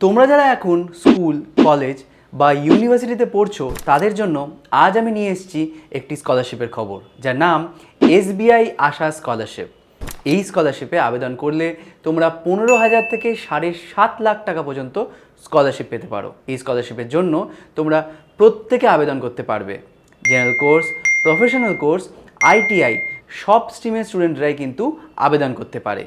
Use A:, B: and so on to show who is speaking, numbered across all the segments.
A: তোমরা যারা এখন স্কুল, কলেজ বা ইউনিভার্সিটিতে পড়ছো, তাদের জন্য আজ আমি নিয়ে এসেছি একটি স্কলারশিপের খবর, যার নাম এসবিআই আশা স্কলারশিপ। এই স্কলারশিপে আবেদন করলে তোমরা পনেরো হাজার থেকে সাড়ে সাত লাখ টাকা পর্যন্ত স্কলারশিপ পেতে পারো। এই স্কলারশিপের জন্য তোমরা প্রত্যেকে আবেদন করতে পারবে। General course, professional course, ITI, সব স্ট্রিমের স্টুডেন্টরাই কিন্তু আবেদন করতে পারে।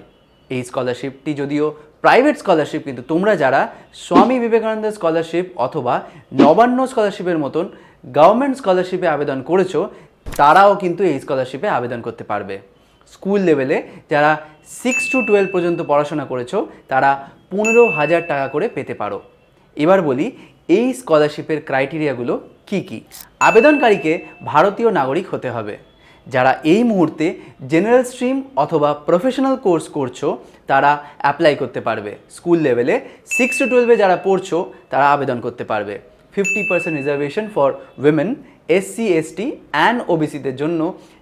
A: এই স্কলারশিপটি যদিও প্রাইভেট স্কলারশিপ কিন্তু তোমরা যারা স্বামী বিবেকানন্দ স্কলারশিপ অথবা নবান্ন স্কলারশিপের মতন গভর্নমেন্ট স্কলারশিপে আবেদন করেছ, তারাও কিন্তু এই স্কলারশিপে আবেদন করতে পারবে। স্কুল লেভেলে যারা সিক্স টু টুয়েলভ পর্যন্ত পড়াশোনা করেছ, তারা পনেরো হাজার টাকা করে পেতে পারো। এবার বলি, এই স্কলারশিপের ক্রাইটেরিয়াগুলো কি কি? আবেদনকারীকে ভারতীয় নাগরিক হতে হবে। যারা এই মুহূর্তে জেনারেল স্ট্রিম অথবা প্রফেশনাল কোর্স করছ, তারা অ্যাপ্লাই করতে পারবে। স্কুল লেভেলে সিক্স টু টুয়েলভে যারা পড়ছো, তারা আবেদন করতে পারবে। Fifty percent reservation for women SC ST and ওবিসিদের জন্য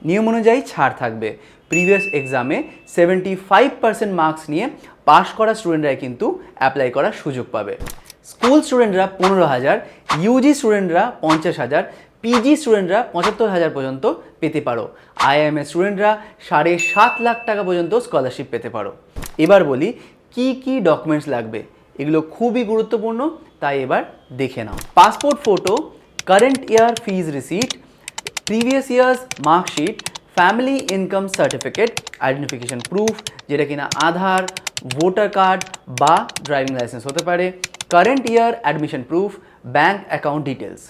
A: নিয়ম অনুযায়ী ছাড় থাকবে। প্রিভিয়াস এক্সামে সেভেন্টি ফাইভ পার্সেন্ট মার্কস নিয়ে পাশ করা স্টুডেন্টরাই কিন্তু অ্যাপ্লাই করার সুযোগ পাবে। স্কুল স্টুডেন্টরা পনেরো হাজার ইউজি স্টুডেন্টরা পঞ্চাশ হাজার পিজি স্টুডেন্টরা পঁচাত্তর হাজার পর্যন্ত পেতে পারো। আইএমএ স্টুডেন্টরা সাড়ে সাত লাখ টাকা পর্যন্ত স্কলারশিপ পেতে পারো। এবার বলি, কি কি ডকুমেন্টস লাগবে? এগুলো খুবই গুরুত্বপূর্ণ, তাই এবার দেখে নাও। Passport photo current year fees receipt previous years marksheet family income certificate identification proof যেটা কিনা আধার ভোটার কার্ড বা ড্রাইভিং লাইসেন্স হতে পারে current year admission proof bank account details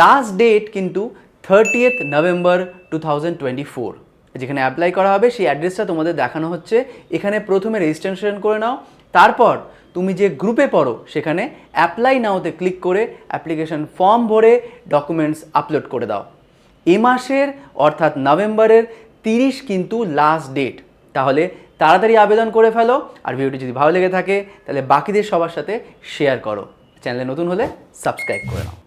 A: last date কিন্তু thirtieth November two thousand twenty four যেখানে apply করা হবে, সেই অ্যাড্রেসটা তোমাদের দেখানো হচ্ছে। এখানে প্রথমে রেজিস্ট্রেশন করে নাও। তারপর তুমি যে গ্রুপে পড়ো, সেখানে অ্যাপ্লাই নাওতে ক্লিক করে অ্যাপ্লিকেশন ফর্ম ভরে ডকুমেন্টস আপলোড করে দাও। এ মাসের অর্থাৎ নভেম্বরের তিরিশ কিন্তু লাস্ট ডেট তাহলে তাড়াতাড়ি আবেদন করে ফেলো। আর ভিডিওটি যদি ভালো লেগে থাকে, তাহলে বাকিদের সবার সাথে শেয়ার করো। চ্যানেলে নতুন হলে সাবস্ক্রাইব করে নাও।